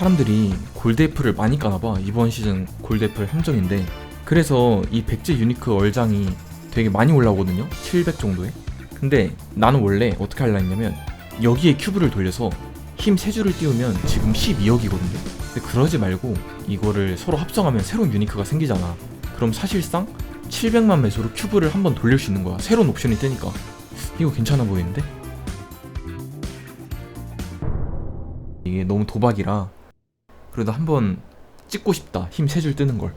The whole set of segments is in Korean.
사람들이 골드애플을 많이 까나봐. 이번 시즌 골드애플 함정인데. 그래서 이 백제 유니크 얼장이 되게 많이 올라오거든요. 700 정도에. 근데 나는 원래 어떻게 하려 했냐면 여기에 큐브를 돌려서 힘 3줄을 띄우면 지금 12억이거든요. 근데 그러지 말고 이거를 서로 합성하면 새로운 유니크가 생기잖아. 그럼 사실상 700만 매소로 큐브를 한번 돌릴 수 있는 거야. 새로운 옵션이 뜨니까. 이거 괜찮아 보이는데? 이게 너무 도박이라 그래도 한번 찍고 싶다 힘 세 줄 뜨는 걸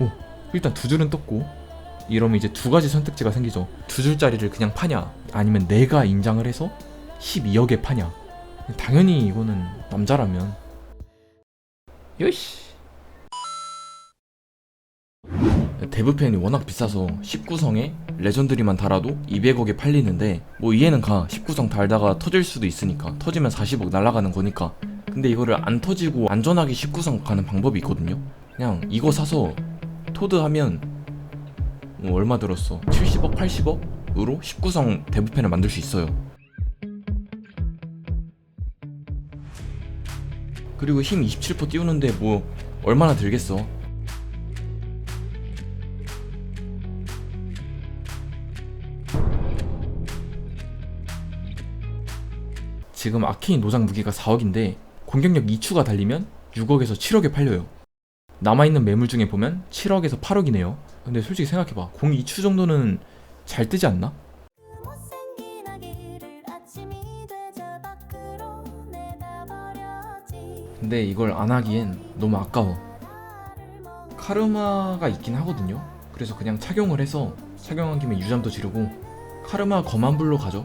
오, 일단 두 줄은 떴고 이러면 이제 두 가지 선택지가 생기죠. 두 줄짜리를 그냥 파냐, 아니면 내가 인장을 해서 12억에 파냐. 당연히 이거는 남자라면 요시. 대부팬이 워낙 비싸서 19성에 레전드리만 달아도 200억에 팔리는데 뭐 이해는 가. 19성 달다가 터질 수도 있으니까. 터지면 40억 날아가는 거니까. 근데 이거를 안 터지고 안전하게 19성 가는 방법이 있거든요. 그냥 이거 사서 토드 하면 뭐 얼마 들었어? 70억 80억으로 19성 대부팬을 만들 수 있어요. 그리고 힘 27% 띄우는데 뭐 얼마나 들겠어 지금 아케인 노장 무기가 4억인데 공격력 2추가 달리면 6억에서 7억에 팔려요. 남아있는 매물 중에 보면 7억에서 8억이네요. 근데 솔직히 생각해봐. 공 2추 정도는 잘 뜨지 않나? 근데 이걸 안 하기엔 너무 아까워. 카르마가 있긴 하거든요. 그래서 그냥 착용을 해서 착용한 김에 유잠도 지르고 카르마 검한 불로 가죠.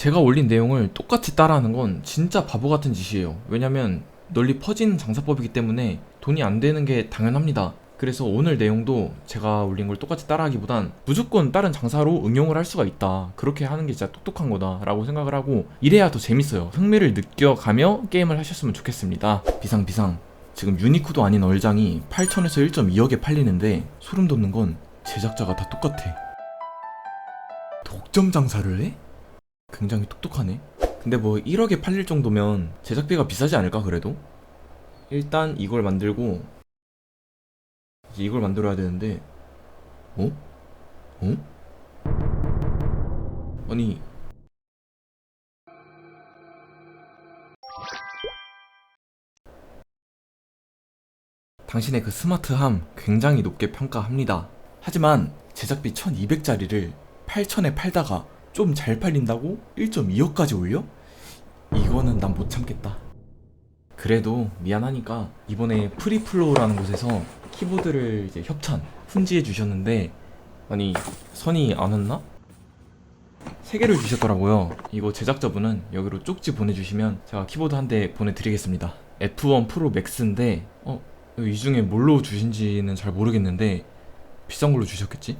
제가 올린 내용을 똑같이 따라하는 건 진짜 바보 같은 짓이에요. 왜냐면 널리 퍼진 장사법이기 때문에 돈이 안 되는 게 당연합니다. 그래서 오늘 내용도 제가 올린 걸 똑같이 따라하기보단 무조건 다른 장사로 응용을 할 수가 있다. 그렇게 하는 게 진짜 똑똑한 거다라고 생각을 하고 이래야 더 재밌어요. 흥미를 느껴가며 게임을 하셨으면 좋겠습니다. 비상 비상. 지금 유니크도 아닌 얼장이 8천에서 1.2억에 팔리는데 소름 돋는 건 제작자가 다 똑같아. 독점 장사를 해? 굉장히 똑똑하네. 근데 뭐 1억에 팔릴 정도면 제작비가 비싸지 않을까 그래도? 일단 이걸 만들고 이제 이걸 만들어야 되는데 어? 어? 아니 당신의 그 스마트함 굉장히 높게 평가합니다. 하지만 제작비 1200짜리를 8000에 팔다가 좀 잘 팔린다고 1.2억까지 올려? 이거는 난 못 참겠다. 그래도 미안하니까 이번에 프리플로우라는 곳에서 키보드를 이제 협찬, 훈지해 주셨는데 아니 선이 안 왔나? 세 개를 주셨더라고요. 이거 제작자분은 여기로 쪽지 보내주시면 제가 키보드 한 대 보내드리겠습니다. F1 프로 맥스인데 어, 이 중에 뭘로 주신지는 잘 모르겠는데 비싼 걸로 주셨겠지?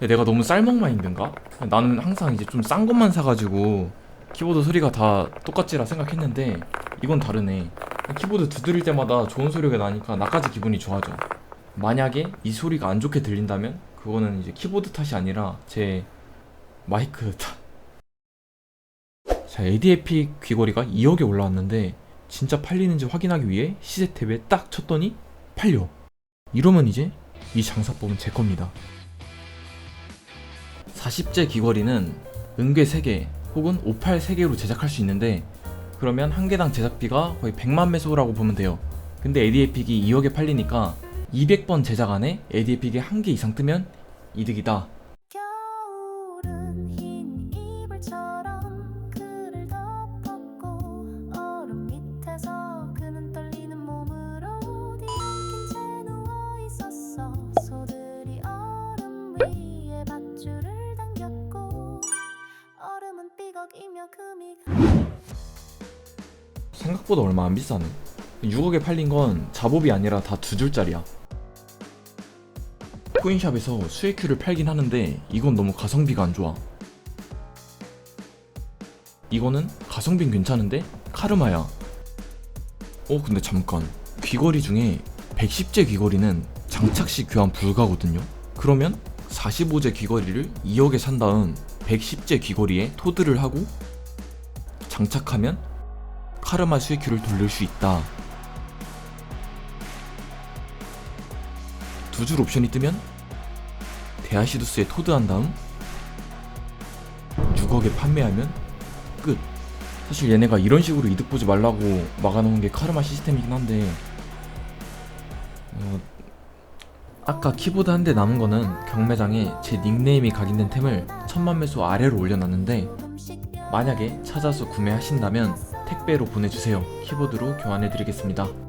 내가 너무 쌀먹 마인드인가? 나는 항상 이제 좀 싼 것만 사가지고 키보드 소리가 다 똑같지라 생각했는데 이건 다르네. 키보드 두드릴 때마다 좋은 소리가 나니까 나까지 기분이 좋아져. 만약에 이 소리가 안 좋게 들린다면 그거는 이제 키보드 탓이 아니라 제 마이크 탓. 자, ADAP 귀걸이가 2억에 올라왔는데 진짜 팔리는지 확인하기 위해 시세 탭에 딱 쳤더니 팔려. 이러면 이제 이 장사법은 제 겁니다. 40제 귀걸이는 은괴 3개 혹은 58 3개로 제작할 수 있는데 그러면 한 개당 제작비가 거의 100만 매소라고 보면 돼요. 근데 ADA픽이 2억에 팔리니까 200번 제작 안에 ADA픽이 한 개 이상 뜨면 이득이다. 생각보다 얼마 안 비싸네. 6억에 팔린 건 자법이 아니라 다 두 줄짜리야. 코인샵에서 수익큐를 팔긴 하는데 이건 너무 가성비가 안 좋아. 이거는 가성비는 괜찮은데 카르마야. 어 근데 잠깐 귀걸이 중에 110제 귀걸이는 장착 시 교환 불가거든요. 그러면 45제 귀걸이를 2억에 산 다음 110제 귀걸이에 토드를 하고 장착하면 카르마 수익큐를 돌릴 수 있다. 두 줄 옵션이 뜨면 데아시두스에 토드한 다음 6억에 판매하면 끝. 사실 얘네가 이런 식으로 이득 보지 말라고 막아놓은 게 카르마 시스템이긴 한데 어, 아까 키보드 한 대 남은 거는 경매장에 제 닉네임이 각인된 템을 천만 매수 아래로 올려놨는데 만약에 찾아서 구매하신다면 택배로 보내주세요. 키보드로 교환해드리겠습니다.